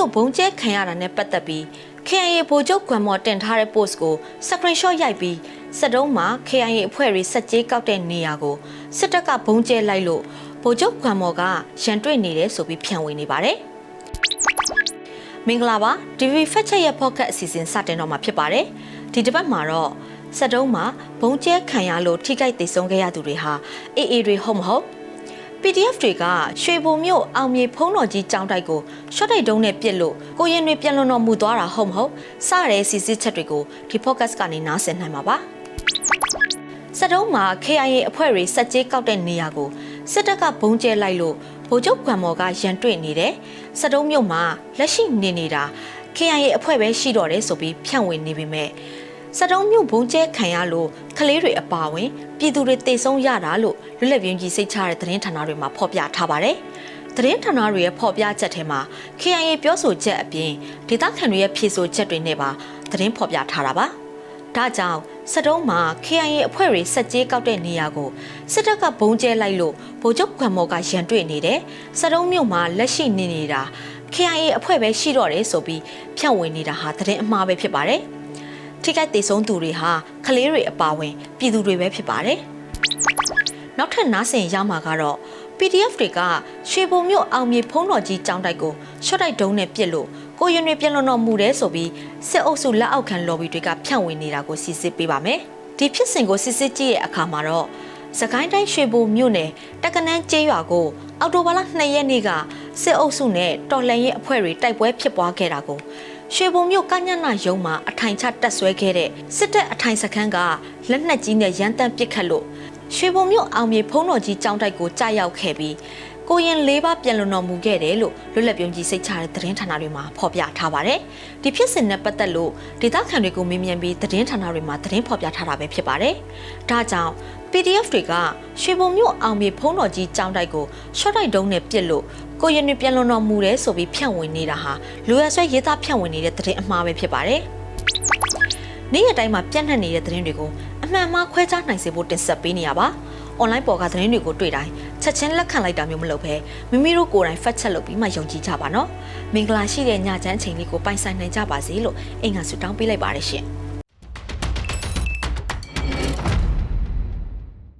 မြို့ဘုံကျဲခံရတာနဲ့ပတ်သက်ပြီး KIA ဗိုလ်ချုပ်ကွမ်မော်တင်ထားတဲ့ post ကို screenshot ရိုက်ပြီးစက်တုံးမှာ KIA အဖွဲ့တွေစက်ကြေးကောက်တဲ့နေရာကိုစစ်တပ်ကဘုံကျဲလိုက်လို့ဗိုလ်ချုပ်ကွမ်မော်ကရန်တွေ့နေတယ်ဆိုပြီးဖြန့်ဝေနေပါတယ်။မင်္ဂလာပါ TV Fact Check ရဲ့ podcast အစီအစဉ်စတင်တော့မှာဖြစ်ပါတယ်။ဒီတစ်ပတ်မှာတော့စက်တုံးမှာဘုံကျဲခံရလို့ထိခိုက်ဒေဆုံးခဲ့ရသူတွေဟာ AA တွေဟုတ်မဟုတ် PDF တွေကရွှေဘုံမြို့အောင်မြေဖုံးတော်ကြီးကျောင်းတိုက်ကိုရှော့တိုက်တုံးနဲ့ပြစ်လို့ကိုရင်တွေပြန်လွန်တော်မူသွားတာဟုတ်မဟုတ်စတဲ့စီစစ်ချက်တွေကိုဒီ podcast ကနေနားဆင်နိုင်မှာပါစက်တုံးမှာ KIA အဖွဲ့တွေစက်ကြေးကောက်တဲ့နေရာကိုစစ်တပ်ကဘုံကျဲလိုက်လို့ဗိုလ်ချုပ်ကွမ်မော်ကရန်တွေ့နေတယ်စက်တုံးမြို့မှာလက်ရှိနေနေတာ KIA အဖွဲ့ပဲရှိတော့တယ်ဆိုပြီးဖြန့်ဝေနေပေမဲ့ စက်တုံးမြို့ဘုံကျဲခံရလို့ကလေးတွေအပါအဝင်ပြည်သူတွေတေဆုံးရတာလို့လွတ်လပ်ပြင်းကြီးစိတ်ချတဲ့သတင်းဌာနတွေမှာဖော်ပြထားပါတယ်။သတင်းဌာနတွေရဲ့ဖော်ပြချက်ထဲမှာ KIA ပြောဆိုချက်အပြင်ဒေသခံတွေရဲ့ဖြေဆိုချက်တွေနဲ့ပါသတင်းဖော်ပြထားတာပါ။ဒါကြောင့်စက်တုံးမှာ KIA အဖွဲ့တွေစက်ကြေးကောက်တဲ့နေရာကိုစစ်တပ်ကဘုံကျဲလိုက်လို့ဗိုလ်ချုပ်ခွန်မော်ကရန်တွေ့နေတယ်။စက်တုံးမြို့မှာလက်ရှိနေနေတာ KIA အဖွဲ့ပဲရှိတော့တယ်ဆိုပြီးဖြန့်ဝေနေတာဟာသတင်းအမှားပဲဖြစ်ပါတယ်။ ထိခိုက်ဒေဆုံးသူတွေဟာကလေးတွေအပါအဝင်ပြည်သူတွေပဲဖြစ်ပါတယ်။နောက်ထပ်နားဆင်ရမှာကတော့ PDF တွေကရွှေဘုံမြို့အောင်မြေဖုံးတော်ကြီးကျောင်းတိုက်ကိုရှော့တိုက်ဒုံးနဲ့ပြစ်လို့ကိုရင်တွေပြန်လွန်တော်မူတယ်ဆိုပြီးစစ်အုပ်စုလက်အောက်ခံ lobby တွေကဖြန့်ဝေနေတာကိုစစ်စစ်ပေးပါမယ်။ဒီဖြစ်စဉ်ကိုစစ်စစ်ကြည့်ရဲ့အခါမှာတော့စကိုင်းတိုင်းရွှေဘုံမြို့နယ်တက္ကနန်းကျေးရွာကိုအော်တိုဘာလ2ရက်နေ့ကစစ်အုပ်စုနဲ့တော်လှန်ရေးအဖွဲ့တွေတိုက်ပွဲဖြစ်ပွားခဲ့တာကို ရွှေဘုံမြို့ကညနာရုံမှာအထိုင်ချတက်ဆွဲခဲ့တဲ့စစ်တပ်အထိုင်စခန်းကလက်နက်ကြီးနဲ့ရန်တမ်းပစ်ခတ်လို့ရွှေဘုံမြို့အောင်မြေဖုံးတော်ကြီးကျောင်းတိုက်ကိုကြားရောက်ခဲ့ပြီး ကိုရင်လေးပါပြန်လွန်တော်မူခဲ့တယ်လို့လွတ်လပ်ပြုံးကြီးစိတ်ချတဲ့သတင်းဌာနတွေမှာဖော်ပြထားပါတယ်။ဒီဖြစ်စဉ်နဲ့ပတ်သက်လို့ဒေသခံတွေကိုမေးမြန်းပြီးသတင်းဌာနတွေမှာသတင်းဖော်ပြထားတာပဲဖြစ်ပါတယ်။ဒါကြောင့် PDF တွေကရွှေဘုံမြို့အောင်မြေဖုံးတော်ကြီးကျောင်းတိုက်ကိုရှော့တိုက်တုံးနဲ့ပြစ်လို့ကိုရင်တွေပြန်လွန်တော်မူတယ်ဆိုပြီးဖြန့်ဝေနေတာဟာလူရဆွဲရေးသားဖြန့်ဝေနေတဲ့သတင်းအမှားပဲဖြစ်ပါတယ်။နေ့ရက်တိုင်းမှာပြန့်နှံ့နေတဲ့သတင်းတွေကိုအမှန်မှားခွဲခြားနိုင်စေဖို့တင်ဆက်ပေးနေရပါ။ online ပေါ်ကသတင်းတွေကိုတွေ့တိုင်း ချက်ချင်းလက်ခံလိုက်တာမျိုးမလုပ်ဘဲမိမိတို့ကိုယ်တိုင် fact check လုပ်ပြီးမှယုံကြည်ကြပါနော်။မင်္ဂလာရှိတဲ့ညချမ်းအချိန်လေးကိုပိုင်ဆိုင်နိုင်ကြပါစေလို့အိမ်ကဆုတောင်းပေးလိုက်ပါတယ်ရှင်။